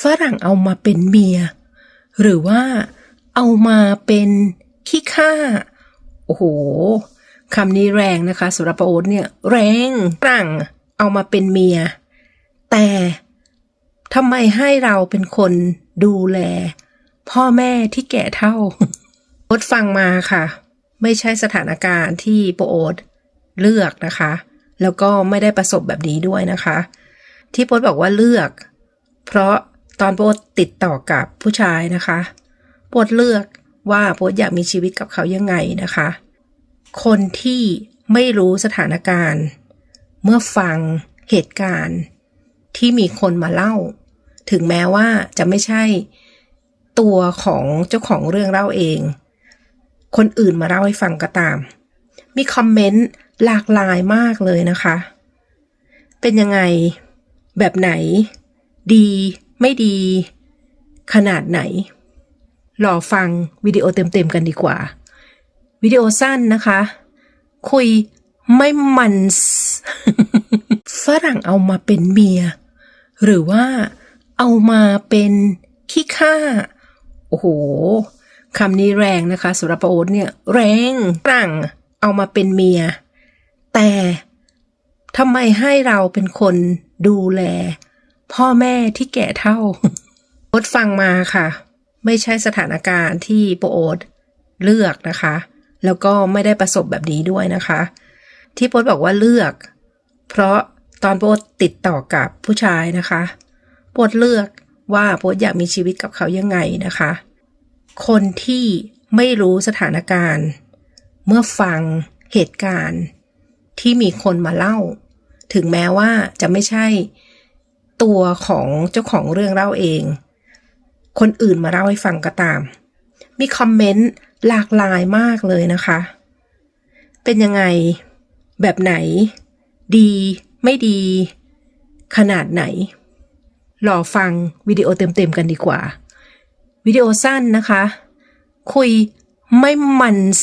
ฝรั่งเอามาเป็นเมีย หรือว่าเอามาเป็นขี้ข้าโอ้โหคำนี้แรงนะคะสุรปโอตเนี่ย แรงฝรั่งเอามาเป็นเมีย แต่ทำไมให้เราเป็นคนดูแล พ่อแม่ที่แก่เท่าโอ๊ตฟังมาค่ะ ไม่ใช่สถานการณ์ที่โปโอ๊ตเลือกนะคะ แล้วก็ไม่ได้ประสบแบบนี้ด้วยนะคะ ที่โป๊ตบอกว่าเลือก เพราะ ตอนโป๊ตติดต่อกับผู้ชายนะคะโป๊ตเลือกว่าโป๊ตอยากมีชีวิตกับเขายังไงนะคะ คนที่ไม่รู้สถานการณ์ เมื่อฟังเหตุการณ์ที่มีคนมาเล่า ถึงแม้ว่าจะไม่ใช่ตัวของเจ้าของเรื่องเล่าเอง คนอื่นมาเล่าให้ฟังก็ตาม มีคอมเมนต์หลากหลายมากเลยนะคะ เป็นยังไงแบบไหน ดี ไม่ดีขนาดไหน รอฟังวิดีโอเต็มๆกันดีกว่า วิดีโอสั้นนะคะ คุยไม่มันฝรั่งเอามาเป็นเมีย หรือว่าเอามาเป็นขี้ข้าโอ้โหคำนี้แรงนะคะสุรปโอตเนี่ย แรงฝรั่งเอามาเป็นเมีย แต่ทำไมให้เราเป็นคนดูแล พ่อแม่ที่แก่เท่าโอ๊ตฟังมาค่ะ ไม่ใช่สถานการณ์ที่โปโอ๊ตเลือกนะคะ แล้วก็ไม่ได้ประสบแบบนี้ด้วยนะคะ ที่โป๊ตบอกว่าเลือก เพราะตอนโป๊ตติดต่อกับผู้ชายนะคะโป๊ตเลือกว่าโป๊ตอยากมีชีวิตกับเขายังไงนะคะ คนที่ไม่รู้สถานการณ์ เมื่อฟังเหตุการณ์ที่มีคนมาเล่า ถึงแม้ว่าจะไม่ใช่ ตัวของเจ้าของเรื่องเล่าเอง คนอื่นมาเล่าให้ฟังก็ตาม มีคอมเมนต์หลากหลายมากเลยนะคะ เป็นยังไงแบบไหน ดีไม่ดี ขนาดไหนรอฟังวิดีโอเต็มๆกันดีกว่า วิดีโอสั้นนะคะ คุยไม่มันส